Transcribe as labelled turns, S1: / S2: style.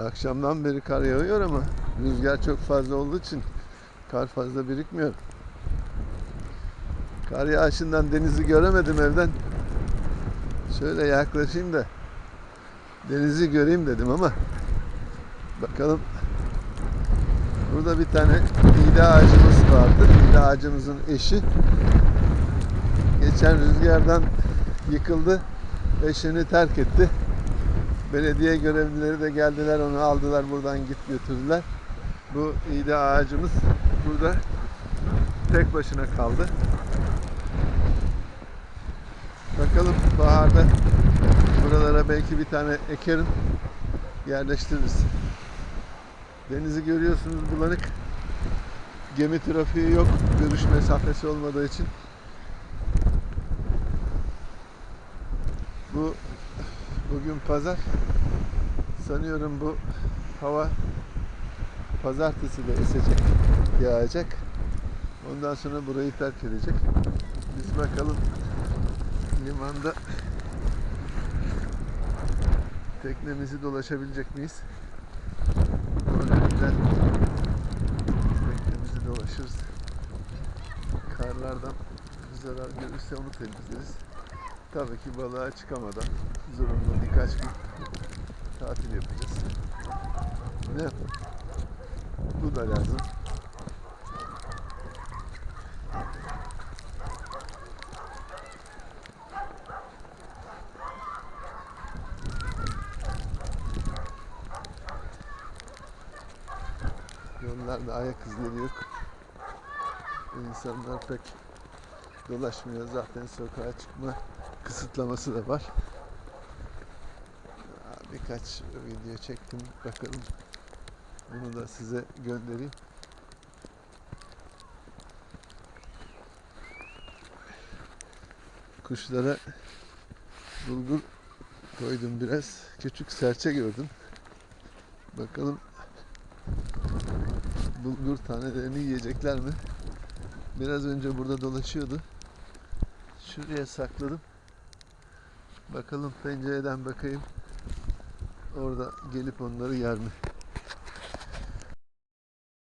S1: Akşamdan beri kar yağıyor ama rüzgar çok fazla olduğu için kar fazla birikmiyor. Kar yağışından denizi göremedim evden. Şöyle yaklaşayım da denizi göreyim dedim ama bakalım burada bir tane iğde ağacımız vardı. İğde ağacımızın eşi geçen rüzgardan yıkıldı. Eşini terk etti. Belediye görevlileri de geldiler onu aldılar buradan git götürdüler. Bu iğde ağacımız burada tek başına kaldı. Bakalım baharda buralara belki bir tane ekerim yerleştiririz. Denizi görüyorsunuz bulanık. Gemi trafiği yok. Görüş mesafesi olmadığı için. Bu bugün pazar. Sanıyorum bu hava pazartesi de esecek, yağacak. Ondan sonra burayı terk edecek. Biz bakalım limanda teknemizi dolaşabilecek miyiz? Böylelikle teknemizi dolaşırız. Karlardan zarar görürse onu temizleriz. Tabii ki balığa çıkamadan zorunlu birkaç gün tatil yapacağız. Ne? Bu da lazım. Yollarda ayak izleri yok. İnsanlar pek dolaşmıyor. Zaten sokağa çıkma kısıtlaması da var. Birkaç video çektim. Bakalım. Bunu da size göndereyim. Kuşlara bulgur koydum biraz. Küçük serçe gördüm. Bakalım bulgur tanelerini yiyecekler mi? Biraz önce burada dolaşıyordu. Şuraya sakladım. Bakalım pencereden bakayım. Orada gelip onları yer mi?